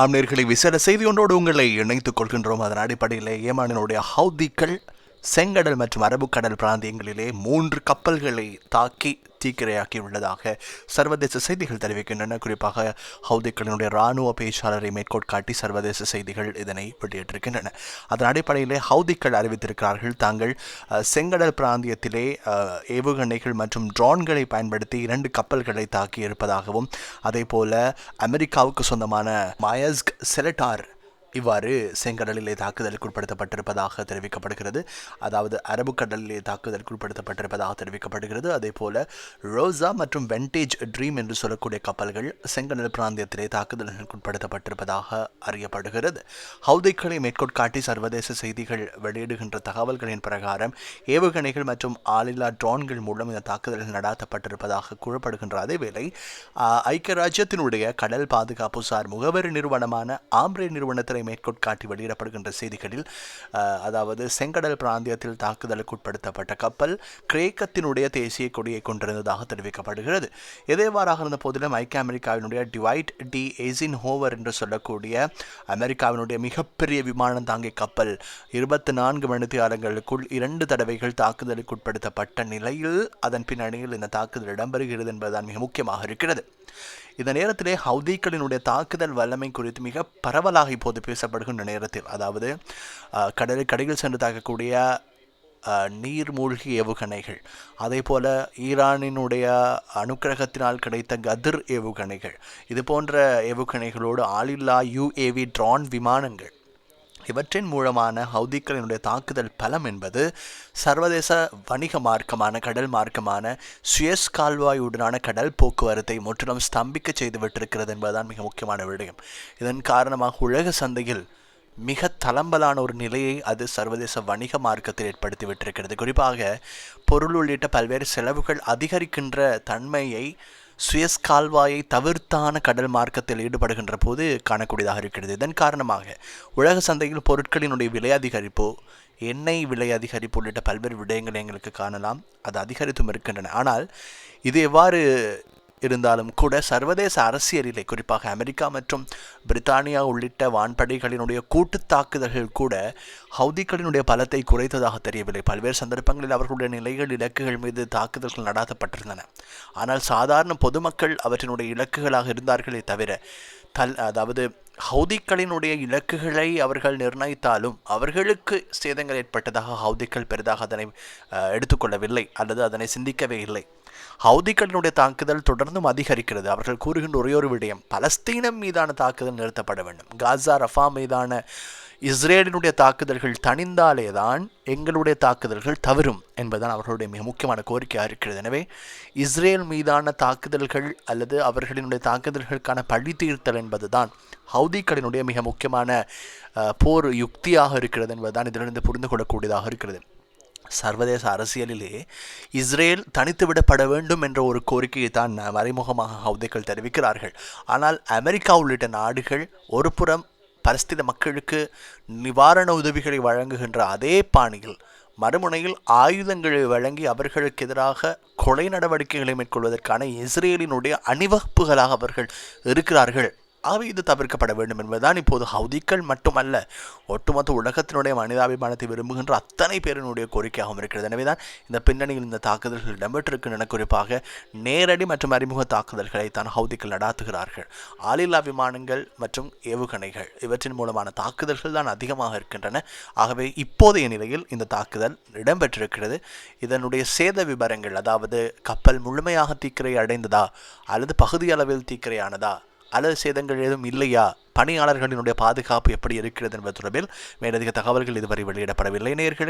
ஆம்நேர்களை விசேட செய்தி ஒன்றோடு உங்களை இணைத்துக் கொள்கின்றோம். அதன் அடிப்படையில் ஏமானினுடைய ஹவுதிக்கள் செங்கடல் மற்றும் அரபுக்கடல் பிராந்தியங்களிலே மூன்று கப்பல்களை தாக்கி தீக்கிரையாக்கியுள்ளதாக சர்வதேச செய்திகள் தெரிவிக்கின்றன. குறிப்பாக ஹவுதிக்களினுடைய இராணுவ பேச்சாளரை மேற்கோள் காட்டி சர்வதேச செய்திகள் இதனை வெளியிட்டிருக்கின்றன. அதன் அடிப்படையிலே ஹவுதிக்கள் அறிவித்திருக்கிறார்கள் தாங்கள் செங்கடல் பிராந்தியத்திலே ஏவுகணைகள் மற்றும் ட்ரோன்களை பயன்படுத்தி இரண்டு கப்பல்களை தாக்கி இருப்பதாகவும் அதே போல அமெரிக்காவுக்கு சொந்தமான மயஸ்க் செலட்டார் இவ்வாறு செங்கடலிலே தாக்குதலுக்கு உட்படுத்தப்பட்டிருப்பதாக தெரிவிக்கப்படுகிறது. அதாவது அரபு கடலிலே தாக்குதலுக்கு உட்படுத்தப்பட்டிருப்பதாக தெரிவிக்கப்படுகிறது. அதே போல ரோசா மற்றும் வெண்டேஜ் ட்ரீம் என்று சொல்லக்கூடிய கப்பல்கள் செங்கடல் பிராந்தியத்திலே தாக்குதலுக்கு உட்படுத்தப்பட்டிருப்பதாக அறியப்படுகிறது. ஹவுதைகளை மேற்கோட்காட்டி சர்வதேச செய்திகள் வெளியிடுகின்ற தகவல்களின் பிரகாரம் ஏவுகணைகள் மற்றும் ஆளில்லா ட்ரோன்கள் மூலம் இந்த தாக்குதல்கள் நடாத்தப்பட்டிருப்பதாக கூறப்படுகின்ற அதேவேளை ஐக்கிய ராஜ்யத்தினுடைய கடல் பாதுகாப்பு சார் முகவரி நிறுவனமான ஆம்ரே நிறுவனத்தினை முறை காட்டி வெளியிடப்படுகின்ற செய்திகளில் அதாவது செங்கடல் பிராந்தியத்தில் தாக்குதலுக்கு உட்படுத்தப்பட்ட கப்பல் கிரேக்கத்தினுடைய தேசிய கொடியை கொண்டிருந்ததாக தெரிவிக்கப்படுகிறது. இதேவாறாக இருந்த போதிலும் ஐக்கிய அமெரிக்காவினுடைய டிவைட் டி ஏசின் ஹோவர் என்று சொல்லக்கூடிய அமெரிக்காவினுடைய மிகப்பெரிய விமானம் தாங்கிய கப்பல் இருபத்தி நான்கு மணித்தியாலங்களுக்குள் இரண்டு தடவைகள் தாக்குதலுக்கு உட்படுத்தப்பட்ட நிலையில் அதன் பின்னணியில் இந்த தாக்குதல் இடம்பெறுகிறது என்பதுதான் மிக முக்கியமாக இருக்கிறது. இந்த நேரத்திலே ஹவுதிகளினுடைய தாக்குதல் வல்லமை குறித்து மிக பரவலாக இப்போது பேசப்படுகின்ற நேரத்தில் அதாவது அஹ், கடையில் சென்று தாக்கக்கூடிய நீர் நீர்மூழ்கி ஏவுகணைகள் அதே போல ஈரானினுடைய அணுக்கிரகத்தினால் கிடைத்த கதிர் ஏவுகணைகள் இது போன்ற ஏவுகணைகளோடு ஆளில்லா யுஏவி ட்ரான் விமானங்கள் இவற்றின் மூலமான ஹவுதிக்களினுடைய தாக்குதல் பலம் என்பது சர்வதேச வணிக மார்க்கமான கடல் மார்க்கமான சுயஸ் கால்வாயுடனான கடல் போக்குவரத்தை முற்றிலும் ஸ்தம்பிக்க செய்து விட்டிருக்கிறது என்பதுதான் மிக முக்கியமான விடயம். இதன் காரணமாக உலக சந்தையில் மிக தளம்பலான ஒரு நிலையை அது சர்வதேச வணிக மார்க்கத்தில் ஏற்படுத்தி விட்டிருக்கிறது குறிப்பாக பொருள் உள்ளிட்ட பல்வேறு செலவுகள் அதிகரிக்கின்ற தன்மையை சுயஸ் கால்வாயை தவிர்த்தான கடல் மார்க்கத்தில் ஈடுபடுகின்ற போது காணக்கூடியதாக இருக்கிறது. இதன் காரணமாக உலக சந்தையில் பொருட்களினுடைய விலை அதிகரிப்பு எண்ணெய் விலை அதிகரிப்பு உள்ளிட்ட பல்வேறு விடயங்களை எங்களுக்கு காணலாம். அது அதிகரித்தும் இருக்கின்றன. ஆனால் இது எவ்வாறு இருந்தாலும் கூட சர்வதேச அரசியலிலே குறிப்பாக அமெரிக்கா மற்றும் பிரித்தானியா உள்ளிட்ட வான்படைகளினுடைய கூட்டு தாக்குதல்கள் கூட ஹவுதிகளினுடைய பலத்தை குறைத்ததாக தெரியவில்லை. பல்வேறு சந்தர்ப்பங்களில் அவர்களுடைய நிலைகள் இலக்குகள் மீது தாக்குதல்கள் நடாத்தப்பட்டிருந்தன. ஆனால் சாதாரண பொதுமக்கள் அவற்றினுடைய இலக்குகளாக இருந்தார்களே தவிர தல் அதாவது ஹவுதிக்களினுடைய இலக்குகளை அவர்கள் நிர்ணயித்தாலும் அவர்களுக்கு சேதங்கள் ஏற்பட்டதாக ஹவுதிக்கள் பெரிதாக அதனை எடுத்துக்கொள்ளவில்லை அல்லது அதனை சிந்திக்கவே இல்லை. ஹவுதிகளினுடைய தாக்குதல் தொடர்ந்தும் அதிகரிக்கிறது. அவர்கள் கூறுகின்ற ஒரே ஒரு விடயம் பலஸ்தீனம் மீதான தாக்குதல் நிறுத்தப்பட வேண்டும். காசா ரஃபா மீதான இஸ்ரேலினுடைய தாக்குதல்கள் தணிந்தாலே தான் எங்களுடைய தாக்குதல்கள் தவறும் என்பதுதான் அவர்களுடைய மிக முக்கியமான கோரிக்கையாக இருக்கிறது. எனவே இஸ்ரேல் மீதான தாக்குதல்கள் அல்லது அவர்களினுடைய தாக்குதல்களுக்கான பழி தீர்த்தல் என்பதுதான் ஹவுதிகளினுடைய மிக முக்கியமான போர் யுக்தியாக இருக்கிறது என்பதுதான் இதிலிருந்து புரிந்து கொள்ளக்கூடியதாக இருக்கிறது. சர்வதேச அரசியலிலே இஸ்ரேல் தனித்து விடப்பட வேண்டும் என்ற ஒரு கோரிக்கையை தான் மறைமுகமாக ஹவுதிகள் தெரிவிக்கிறார்கள். ஆனால் அமெரிக்கா உள்ளிட்ட நாடுகள் ஒரு புறம் பலஸ்தீன மக்களுக்கு நிவாரண உதவிகளை வழங்குகின்ற அதே பாணியில் மறுமுனையில் ஆயுதங்களை வழங்கி அவர்களுக்கு எதிராக கொலை நடவடிக்கைகளை மேற்கொள்வதற்கான இஸ்ரேலினுடைய அணிவகுப்புகளாக அவர்கள் இருக்கிறார்கள். ஆகவே இது தவிர்க்கப்பட வேண்டும் என்பதுதான் இப்போது ஹவுதிகள் மட்டுமல்ல ஒட்டுமொத்த உலகத்தினுடைய மனிதாபிமானத்தை விரும்புகின்ற அத்தனை பேரினுடைய கோரிக்கையாகவும் இருக்கிறது. எனவேதான் இந்த பின்னணியில் இந்த தாக்குதல்கள் இடம்பெற்றிருக்கின்றன குறிப்பாக நேரடி மற்றும் அறிமுக தாக்குதல்களை தான் ஹவுதிகள் நடாத்துகிறார்கள். ஆளில்லா விமானங்கள் மற்றும் ஏவுகணைகள் இவற்றின் மூலமான தாக்குதல்கள் தான் அதிகமாக இருக்கின்றன. ஆகவே இப்போதைய நிலையில் இந்த தாக்குதல் இடம்பெற்றிருக்கிறது. இதனுடைய சேத விபரங்கள் அதாவது கப்பல் முழுமையாக தீக்கிரை அடைந்ததா அல்லது பகுதி அளவில் தீக்கிரையானதா அலர் சேதங்கள் ஏதும் இல்லையா? பணியாளர்களினுடைய பாதுகாப்பு எப்படி இருக்கிறது என்பது தொடர்பில் மேலதிக தகவல்கள் இதுவரை வெளியிடப்படவில்லை நேர்களே